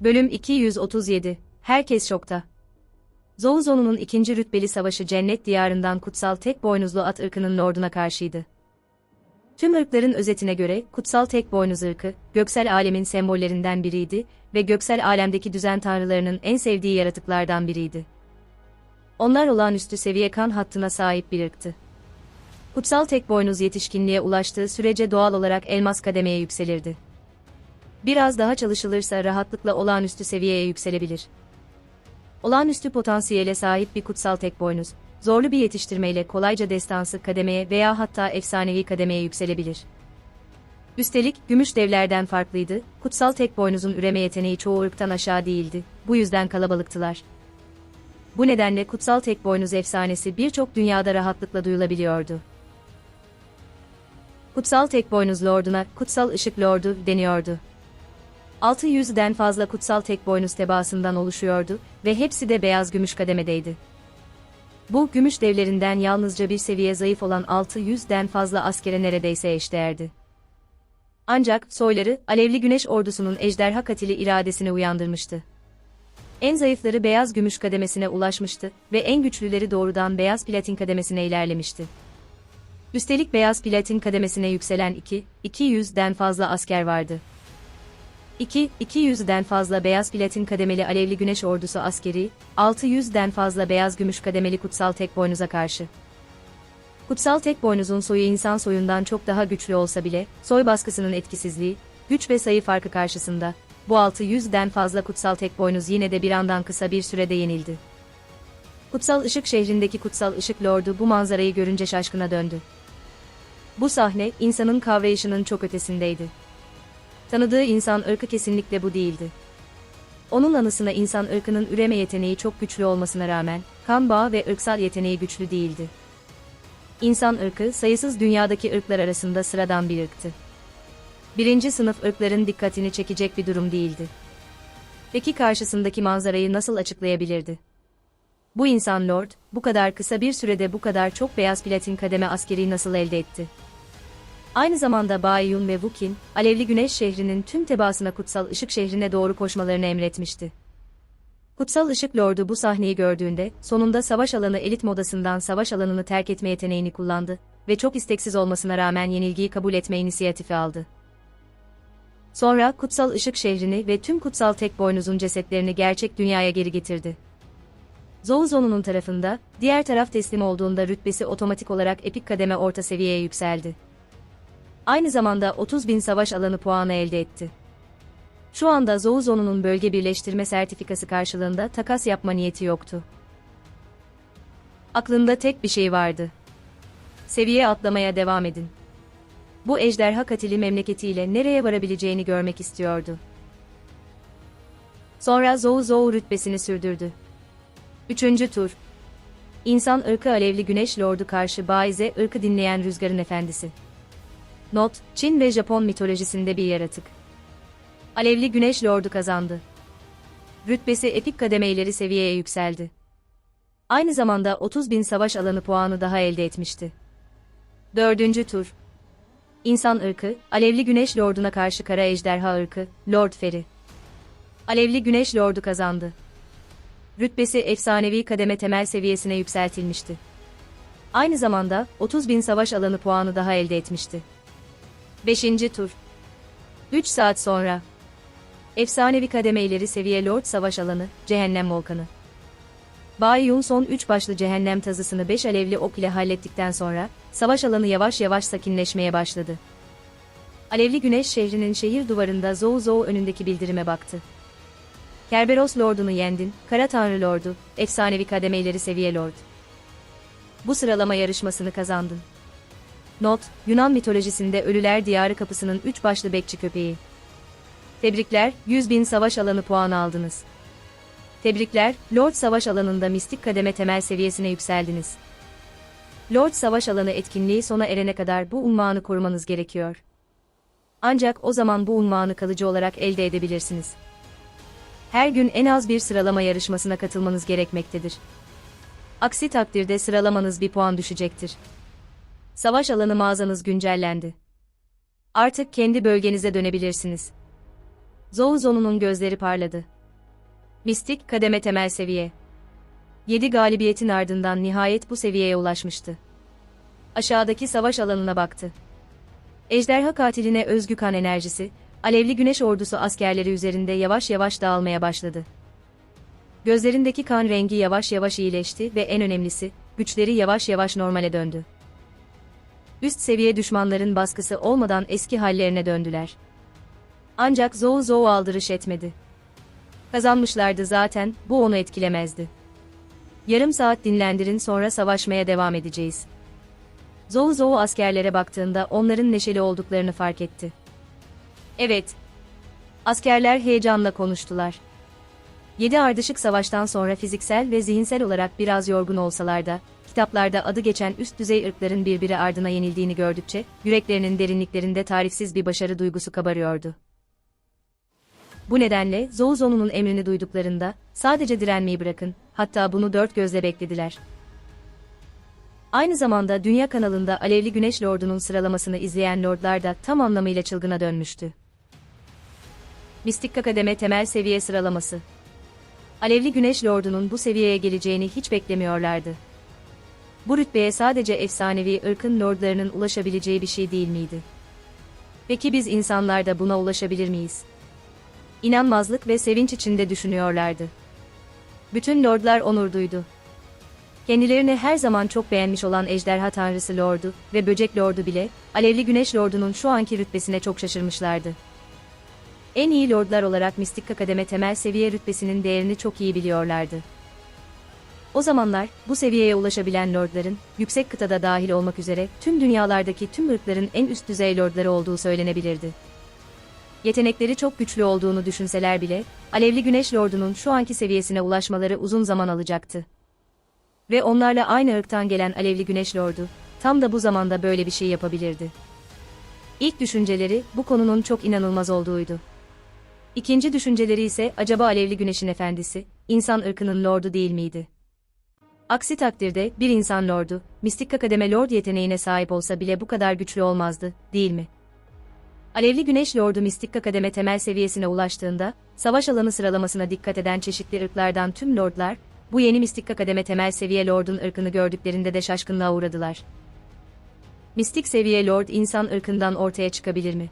Bölüm 237 Herkes şokta. Zouzonu'nun ikinci rütbeli savaşı cennet diyarından kutsal tek boynuzlu at ırkının lorduna karşıydı. Tüm ırkların özetine göre kutsal tek boynuz ırkı, göksel alemin sembollerinden biriydi ve göksel alemdeki düzen tanrılarının en sevdiği yaratıklardan biriydi. Onlar olağanüstü seviye kan hattına sahip bir ırktı. Kutsal tek boynuz yetişkinliğe ulaştığı sürece doğal olarak elmas kademeye yükselirdi. Biraz daha çalışılırsa rahatlıkla olağanüstü seviyeye yükselebilir. Olağanüstü potansiyele sahip bir kutsal tek boynuz, zorlu bir yetiştirmeyle kolayca destansı kademeye veya hatta efsanevi kademeye yükselebilir. Üstelik, gümüş devlerden farklıydı, kutsal tek boynuzun üreme yeteneği çoğu ırktan aşağı değildi, bu yüzden kalabalıktılar. Bu nedenle kutsal tek boynuz efsanesi birçok dünyada rahatlıkla duyulabiliyordu. Kutsal tek boynuz lorduna, kutsal ışık lordu deniyordu. 600'den fazla kutsal tek boynuz tebaasından oluşuyordu ve hepsi de beyaz gümüş kademedeydi. Bu gümüş devlerinden yalnızca bir seviye zayıf olan 600'den fazla askere neredeyse eşdeğerdi. Ancak soyları alevli güneş ordusunun ejderha katili iradesini uyandırmıştı. En zayıfları beyaz gümüş kademesine ulaşmıştı ve en güçlüleri doğrudan beyaz platin kademesine ilerlemişti. Üstelik beyaz platin kademesine yükselen 2, 200'den fazla asker vardı. 2, 200'den fazla beyaz platin kademeli alevli güneş ordusu askeri, 600'den fazla beyaz gümüş kademeli kutsal tek boynuza karşı. Kutsal tek boynuzun soyu insan soyundan çok daha güçlü olsa bile, soy baskısının etkisizliği, güç ve sayı farkı karşısında, bu 600'den fazla kutsal tek boynuz yine de bir andan kısa bir sürede yenildi. Kutsal Işık şehrindeki Kutsal Işık Lordu bu manzarayı görünce şaşkına döndü. Bu sahne, insanın kavrayışının çok ötesindeydi. Tanıdığı insan ırkı kesinlikle bu değildi. Onun anısına insan ırkının üreme yeteneği çok güçlü olmasına rağmen, kan bağı ve ırksal yeteneği güçlü değildi. İnsan ırkı, sayısız dünyadaki ırklar arasında sıradan bir ırktı. Birinci sınıf ırkların dikkatini çekecek bir durum değildi. Peki karşısındaki manzarayı nasıl açıklayabilirdi? Bu insan lord, bu kadar kısa bir sürede bu kadar çok beyaz platin kademe askeri nasıl elde etti? Aynı zamanda Bayun ve Wukin, Alevli Güneş şehrinin tüm tebaasına Kutsal Işık şehrine doğru koşmalarını emretmişti. Kutsal Işık Lordu bu sahneyi gördüğünde, sonunda savaş alanı elit modasından savaş alanını terk etme yeteneğini kullandı ve çok isteksiz olmasına rağmen yenilgiyi kabul etme inisiyatifi aldı. Sonra Kutsal Işık şehrini ve tüm kutsal tek boynuzun cesetlerini gerçek dünyaya geri getirdi. Zouzonu'nun tarafında, diğer taraf teslim olduğunda rütbesi otomatik olarak epik kademe orta seviyeye yükseldi. Aynı zamanda 30 bin savaş alanı puanı elde etti. Şu anda Zouzonu'nun bölge birleştirme sertifikası karşılığında takas yapma niyeti yoktu. Aklında tek bir şey vardı. Seviye atlamaya devam edin. Bu ejderha katili memleketiyle nereye varabileceğini görmek istiyordu. Sonra Zou Zou rütbesini sürdürdü. Üçüncü tur. İnsan ırkı alevli güneş lordu karşı Baize ırkı dinleyen rüzgarın efendisi. Not, Çin ve Japon mitolojisinde bir yaratık. Alevli Güneş Lordu kazandı. Rütbesi epik kademe ileri seviyeye yükseldi. Aynı zamanda 30 bin savaş alanı puanı daha elde etmişti. Dördüncü tur. İnsan ırkı, Alevli Güneş Lordu'na karşı kara ejderha ırkı, Lord Feri. Alevli Güneş Lordu kazandı. Rütbesi efsanevi kademe temel seviyesine yükseltilmişti. Aynı zamanda 30 bin savaş alanı puanı daha elde etmişti. 5. tur. 3 saat sonra. Efsanevi kademe ileri seviye Lord Savaş Alanı, Cehennem Volkanı. Bay Yun son 3 başlı cehennem tazısını 5 alevli ok ile hallettikten sonra, savaş alanı yavaş yavaş sakinleşmeye başladı. Alevli Güneş şehrinin şehir duvarında Zou Zou önündeki bildirime baktı. Kerberos Lord'unu yendin, Kara Tanrı Lord'u, efsanevi kademe ileri seviye Lord. Bu sıralama yarışmasını kazandın. Not, Yunan mitolojisinde ölüler diyarı kapısının üç başlı bekçi köpeği. Tebrikler, 100 bin savaş alanı puan aldınız. Tebrikler, Lord Savaş alanında mistik kademe temel seviyesine yükseldiniz. Lord Savaş alanı etkinliği sona erene kadar bu unvanı korumanız gerekiyor. Ancak o zaman bu unvanı kalıcı olarak elde edebilirsiniz. Her gün en az bir sıralama yarışmasına katılmanız gerekmektedir. Aksi takdirde sıralamanız bir puan düşecektir. Savaş alanı mağazanız güncellendi. Artık kendi bölgenize dönebilirsiniz. Zouzo'nun gözleri parladı. Mistik kademe temel seviye. 7 galibiyetin ardından nihayet bu seviyeye ulaşmıştı. Aşağıdaki savaş alanına baktı. Ejderha katiline özgü kan enerjisi, alevli güneş ordusu askerleri üzerinde yavaş yavaş dağılmaya başladı. Gözlerindeki kan rengi yavaş yavaş iyileşti ve en önemlisi, güçleri yavaş yavaş normale döndü. Üst seviye düşmanların baskısı olmadan eski hallerine döndüler. Ancak Zou Zou aldırış etmedi. Kazanmışlardı zaten, bu onu etkilemezdi. Yarım saat dinlendirin sonra savaşmaya devam edeceğiz. Zou Zou askerlere baktığında onların neşeli olduklarını fark etti. Evet. Askerler heyecanla konuştular. Yedi ardışık savaştan sonra fiziksel ve zihinsel olarak biraz yorgun olsalar da, kitaplarda adı geçen üst düzey ırkların birbiri ardına yenildiğini gördükçe, yüreklerinin derinliklerinde tarifsiz bir başarı duygusu kabarıyordu. Bu nedenle Zouzo'nun emrini duyduklarında, sadece direnmeyi bırakın, hatta bunu dört gözle beklediler. Aynı zamanda Dünya kanalında Alevli Güneş Lordu'nun sıralamasını izleyen lordlar da tam anlamıyla çılgına dönmüştü. Mistik Akademi temel seviye sıralaması. Alevli Güneş Lordu'nun bu seviyeye geleceğini hiç beklemiyorlardı. Bu rütbeye sadece efsanevi ırkın lordlarının ulaşabileceği bir şey değil miydi? Peki biz insanlar da buna ulaşabilir miyiz? İnanmazlık ve sevinç içinde düşünüyorlardı. Bütün lordlar onur duydu. Kendilerini her zaman çok beğenmiş olan Ejderha Tanrısı Lordu ve Böcek Lordu bile, Alevli Güneş Lordu'nun şu anki rütbesine çok şaşırmışlardı. En iyi lordlar olarak Mistik Akademi temel seviye rütbesinin değerini çok iyi biliyorlardı. O zamanlar, bu seviyeye ulaşabilen lordların, yüksek kıtada dahil olmak üzere, tüm dünyalardaki tüm ırkların en üst düzey lordları olduğu söylenebilirdi. Yetenekleri çok güçlü olduğunu düşünseler bile, Alevli Güneş Lordu'nun şu anki seviyesine ulaşmaları uzun zaman alacaktı. Ve onlarla aynı ırktan gelen Alevli Güneş Lordu, tam da bu zamanda böyle bir şey yapabilirdi. İlk düşünceleri, bu konunun çok inanılmaz olduğuydu. İkinci düşünceleri ise acaba Alevli Güneş'in efendisi, insan ırkının lordu değil miydi? Aksi takdirde bir insan lordu, mistik akademe lord yeteneğine sahip olsa bile bu kadar güçlü olmazdı, değil mi? Alevli Güneş Lordu Mistik Akademi temel seviyesine ulaştığında, savaş alanı sıralamasına dikkat eden çeşitli ırklardan tüm lordlar, bu yeni Mistik Akademi temel seviye lordun ırkını gördüklerinde de şaşkınlığa uğradılar. Mistik seviye lord insan ırkından ortaya çıkabilir mi?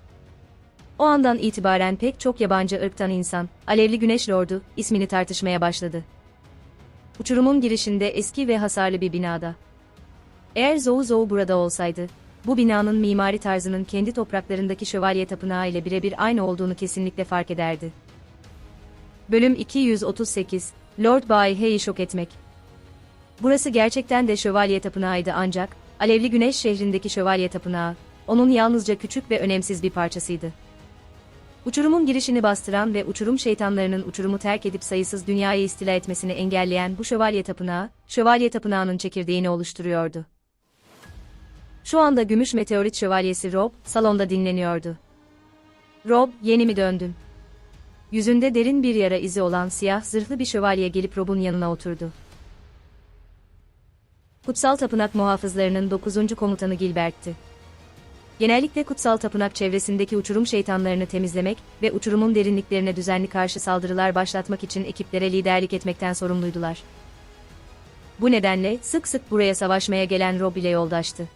O andan itibaren pek çok yabancı ırktan insan, Alevli Güneş Lordu, ismini tartışmaya başladı. Uçurumun girişinde eski ve hasarlı bir binada. Eğer Zou Zou burada olsaydı, bu binanın mimari tarzının kendi topraklarındaki şövalye tapınağı ile birebir aynı olduğunu kesinlikle fark ederdi. Bölüm 238 Lord Bay Hei'yi şok etmek. Burası gerçekten de şövalye tapınağıydı ancak, Alevli Güneş şehrindeki şövalye tapınağı, onun yalnızca küçük ve önemsiz bir parçasıydı. Uçurumun girişini bastıran ve uçurum şeytanlarının uçurumu terk edip sayısız dünyayı istila etmesini engelleyen bu şövalye tapınağı, şövalye tapınağının çekirdeğini oluşturuyordu. Şu anda gümüş meteorit şövalyesi Rob, salonda dinleniyordu. Rob, yeni mi döndün? Yüzünde derin bir yara izi olan siyah zırhlı bir şövalye gelip Rob'un yanına oturdu. Kutsal Tapınak muhafızlarının 9. komutanı Gilbert'ti. Genellikle kutsal tapınak çevresindeki uçurum şeytanlarını temizlemek ve uçurumun derinliklerine düzenli karşı saldırılar başlatmak için ekiplere liderlik etmekten sorumluydular. Bu nedenle sık sık buraya savaşmaya gelen Rob ile yoldaştı.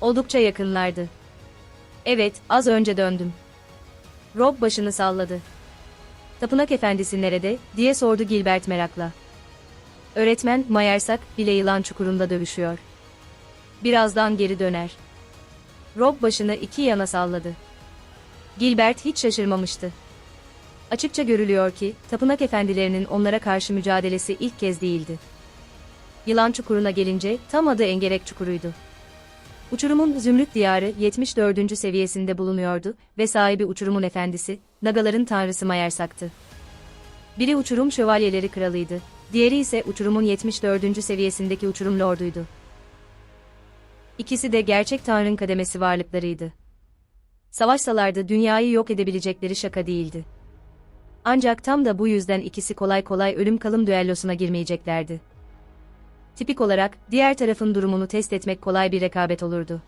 Oldukça yakınlardı. Evet, az önce döndüm. Rob başını salladı. Tapınak efendisi nerede, diye sordu Gilbert merakla. Öğretmen, Mayersak, bile yılan çukurunda dövüşüyor. Birazdan geri döner. Rob başını iki yana salladı. Gilbert hiç şaşırmamıştı. Açıkça görülüyor ki, tapınak efendilerinin onlara karşı mücadelesi ilk kez değildi. Yılan çukuruna gelince, tam adı Engerek çukuruydu. Uçurumun Zümrüt Diyarı 74. seviyesinde bulunuyordu ve sahibi uçurumun efendisi, Nagaların tanrısı Mayersak'tı. Biri uçurum şövalyeleri kralıydı, diğeri ise uçurumun 74. seviyesindeki uçurum lorduydu. İkisi de gerçek tanrın kademesi varlıklarıydı. Savaşsalardı dünyayı yok edebilecekleri şaka değildi. Ancak tam da bu yüzden ikisi kolay kolay ölüm kalım düellosuna girmeyeceklerdi. Tipik olarak diğer tarafın durumunu test etmek kolay bir rekabet olurdu.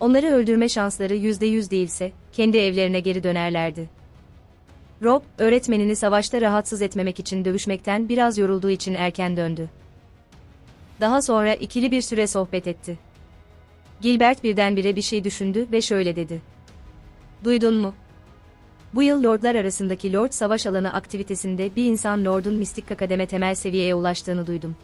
Onları öldürme şansları yüzde yüz değilse, kendi evlerine geri dönerlerdi. Rob, öğretmenini savaşta rahatsız etmemek için dövüşmekten biraz yorulduğu için erken döndü. Daha sonra ikili bir süre sohbet etti. Gilbert birdenbire bir şey düşündü ve şöyle dedi. Duydun mu? Bu yıl lordlar arasındaki Lord Savaş Alanı aktivitesinde bir insan Lord'un mistik kademe temel seviyeye ulaştığını duydum.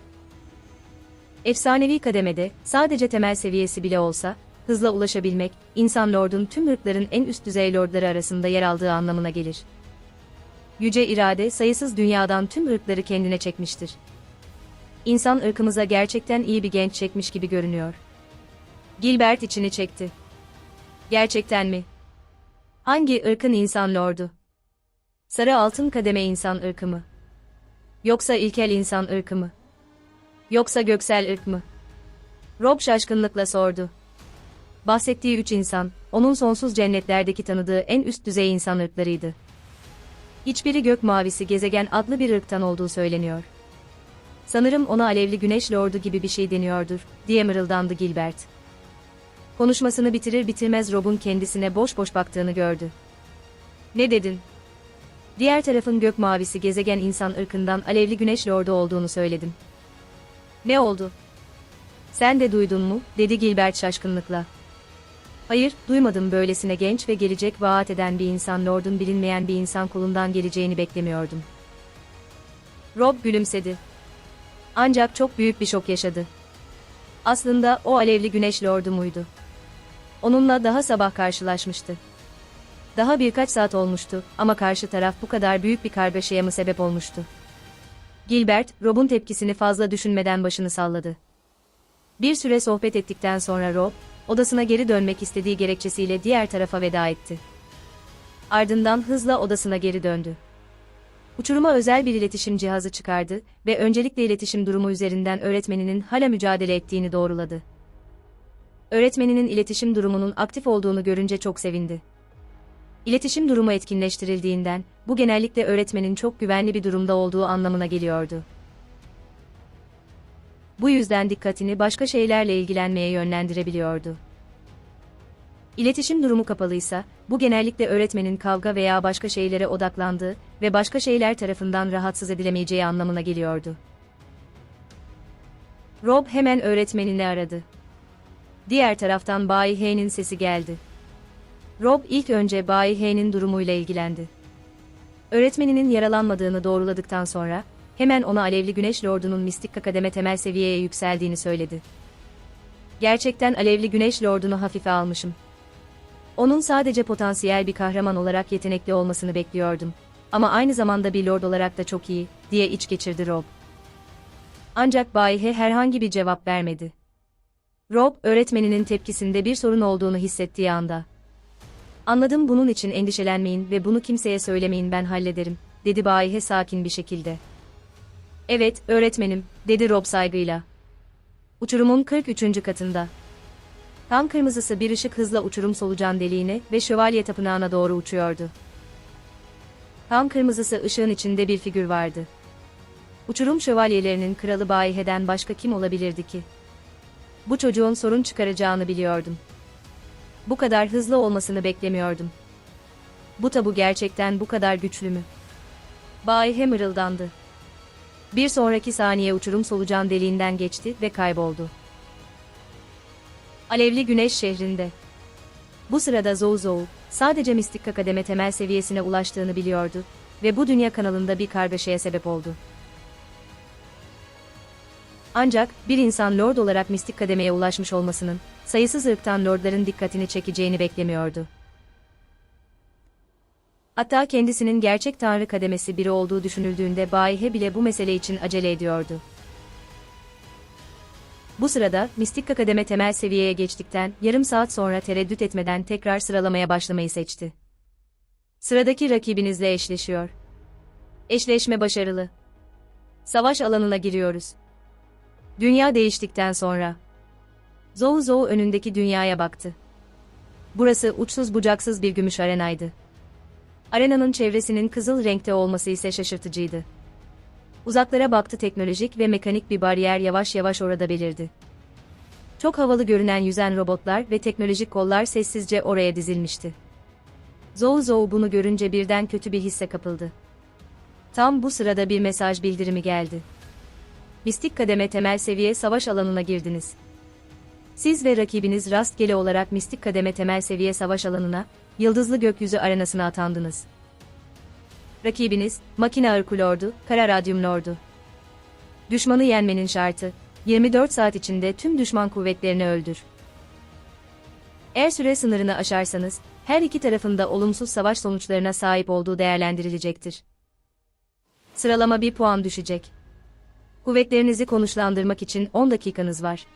Efsanevi kademede, sadece temel seviyesi bile olsa, hızla ulaşabilmek, insan Lord'un tüm ırkların en üst düzey lordları arasında yer aldığı anlamına gelir. Yüce irade sayısız dünyadan tüm ırkları kendine çekmiştir. İnsan ırkımıza gerçekten iyi bir genç çekmiş gibi görünüyor. Gilbert içini çekti. Gerçekten mi? Hangi ırkın insan lordu? Sarı altın kademe insan ırkı mı? Yoksa ilkel insan ırkı mı? Yoksa göksel ırk mı? Rob şaşkınlıkla sordu. Bahsettiği üç insan, onun sonsuz cennetlerdeki tanıdığı en üst düzey insan ırklarıydı. Hiçbiri gök mavisi gezegen adlı bir ırktan olduğu söyleniyor. Sanırım ona alevli güneş lordu gibi bir şey deniyordur, diye mırıldandı Gilbert. Konuşmasını bitirir bitirmez Rob'un kendisine boş boş baktığını gördü. Ne dedin? Diğer tarafın gök mavisi gezegen insan ırkından alevli güneş lordu olduğunu söyledim. Ne oldu? Sen de duydun mu? dedi Gilbert şaşkınlıkla. Hayır, duymadım böylesine genç ve gelecek vaat eden bir insan Lord'un bilinmeyen bir insan kolundan geleceğini beklemiyordum. Rob gülümsedi. Ancak çok büyük bir şok yaşadı. Aslında o alevli güneş Lord'u muydu? Onunla daha sabah karşılaşmıştı. Daha birkaç saat olmuştu ama karşı taraf bu kadar büyük bir kargaşaya mı sebep olmuştu? Gilbert, Rob'un tepkisini fazla düşünmeden başını salladı. Bir süre sohbet ettikten sonra Rob, odasına geri dönmek istediği gerekçesiyle diğer tarafa veda etti. Ardından hızla odasına geri döndü. Uçuruma özel bir iletişim cihazı çıkardı ve öncelikle iletişim durumu üzerinden öğretmeninin hala mücadele ettiğini doğruladı. Öğretmeninin iletişim durumunun aktif olduğunu görünce çok sevindi. İletişim durumu etkinleştirildiğinden, bu genellikle öğretmenin çok güvenli bir durumda olduğu anlamına geliyordu. Bu yüzden dikkatini başka şeylerle ilgilenmeye yönlendirebiliyordu. İletişim durumu kapalıysa, bu genellikle öğretmenin kavga veya başka şeylere odaklandığı ve başka şeyler tarafından rahatsız edilemeyeceği anlamına geliyordu. Rob hemen öğretmenini aradı. Diğer taraftan Bay H'nin sesi geldi. Rob ilk önce Bay H'nin durumuyla ilgilendi. Öğretmeninin yaralanmadığını doğruladıktan sonra, hemen ona Alevli Güneş Lordu'nun mistik kademe temel seviyeye yükseldiğini söyledi. Gerçekten Alevli Güneş Lordu'nu hafife almışım. Onun sadece potansiyel bir kahraman olarak yetenekli olmasını bekliyordum. Ama aynı zamanda bir lord olarak da çok iyi, diye iç geçirdi Rob. Ancak Bay He herhangi bir cevap vermedi. Rob, öğretmeninin tepkisinde bir sorun olduğunu hissettiği anda. Anladım bunun için endişelenmeyin ve bunu kimseye söylemeyin ben hallederim, dedi Bay He sakin bir şekilde. Evet, öğretmenim, dedi Rob saygıyla. Uçurumun 43. katında. Kan kırmızısı bir ışık hızla uçurum solucan deliğine ve şövalye tapınağına doğru uçuyordu. Kan kırmızısı ışığın içinde bir figür vardı. Uçurum şövalyelerinin kralı Bayihe'den başka kim olabilirdi ki? Bu çocuğun sorun çıkaracağını biliyordum. Bu kadar hızlı olmasını beklemiyordum. Bu tabu gerçekten bu kadar güçlü mü? Bayihe mırıldandı. Bir sonraki saniye uçurum solucan deliğinden geçti ve kayboldu. Alevli Güneş şehrinde. Bu sırada Zou Zou, sadece mistik kademe temel seviyesine ulaştığını biliyordu ve bu dünya kanalında bir kargaşaya sebep oldu. Ancak bir insan lord olarak mistik kademeye ulaşmış olmasının sayısız ırktan lordların dikkatini çekeceğini beklemiyordu. Hatta kendisinin gerçek tanrı kademesi biri olduğu düşünüldüğünde Bayihe bile bu mesele için acele ediyordu. Bu sırada, Mistik Akademi temel seviyeye geçtikten yarım saat sonra tereddüt etmeden tekrar sıralamaya başlamayı seçti. Sıradaki rakibinizle eşleşiyor. Eşleşme başarılı. Savaş alanına giriyoruz. Dünya değiştikten sonra. Zou Zou önündeki dünyaya baktı. Burası uçsuz bucaksız bir gümüş arenaydı. Arenanın çevresinin kızıl renkte olması ise şaşırtıcıydı. Uzaklara baktı teknolojik ve mekanik bir bariyer yavaş yavaş orada belirdi. Çok havalı görünen yüzen robotlar ve teknolojik kollar sessizce oraya dizilmişti. Zou Zou bunu görünce birden kötü bir hisse kapıldı. Tam bu sırada bir mesaj bildirimi geldi. Mistik kademe temel seviye savaş alanına girdiniz. Siz ve rakibiniz rastgele olarak mistik kademe temel seviye savaş alanına, yıldızlı gökyüzü arenasına atandınız. Rakibiniz, makine ırkı lordu, kara radyum lordu. Düşmanı yenmenin şartı, 24 saat içinde tüm düşman kuvvetlerini öldür. Eğer süre sınırını aşarsanız, her iki tarafında olumsuz savaş sonuçlarına sahip olduğu değerlendirilecektir. Sıralama bir puan düşecek. Kuvvetlerinizi konuşlandırmak için 10 dakikanız var.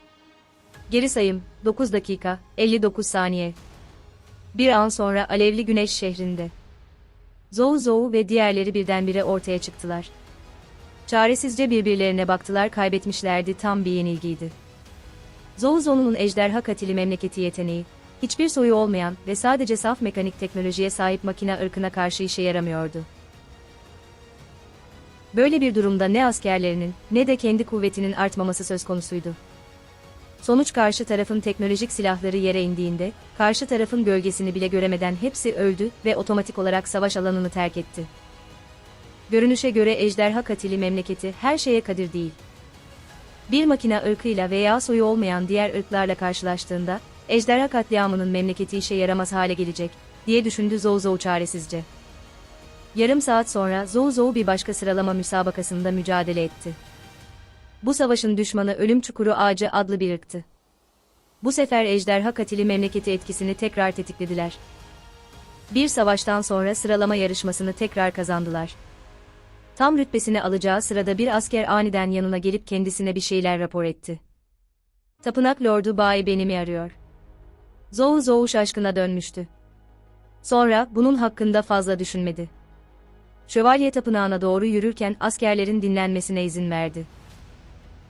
Geri sayım, 9 dakika, 59 saniye. Bir an sonra alevli güneş şehrinde. Zou Zou ve diğerleri birdenbire ortaya çıktılar. Çaresizce birbirlerine baktılar kaybetmişlerdi tam bir yenilgiydi. Zou Zou'nun ejderha katili memleketi yeteneği, hiçbir soyu olmayan ve sadece saf mekanik teknolojiye sahip makine ırkına karşı işe yaramıyordu. Böyle bir durumda ne askerlerinin ne de kendi kuvvetinin artmaması söz konusuydu. Sonuç karşı tarafın teknolojik silahları yere indiğinde, karşı tarafın gölgesini bile göremeden hepsi öldü ve otomatik olarak savaş alanını terk etti. Görünüşe göre ejderha katili memleketi her şeye kadir değil. Bir makine ırkıyla veya soyu olmayan diğer ırklarla karşılaştığında, ejderha katliamının memleketi işe yaramaz hale gelecek, diye düşündü Zou Zou çaresizce. Yarım saat sonra Zou Zou bir başka sıralama müsabakasında mücadele etti. Bu savaşın düşmanı Ölüm Çukuru Ağacı adlı bir ırktı. Bu sefer ejderha katili memleketi etkisini tekrar tetiklediler. Bir savaştan sonra sıralama yarışmasını tekrar kazandılar. Tam rütbesini alacağı sırada bir asker aniden yanına gelip kendisine bir şeyler rapor etti. Tapınak Lordu Bay beni mi arıyor? Zou Zou şaşkına dönmüştü. Sonra bunun hakkında fazla düşünmedi. Şövalye tapınağına doğru yürürken askerlerin dinlenmesine izin verdi.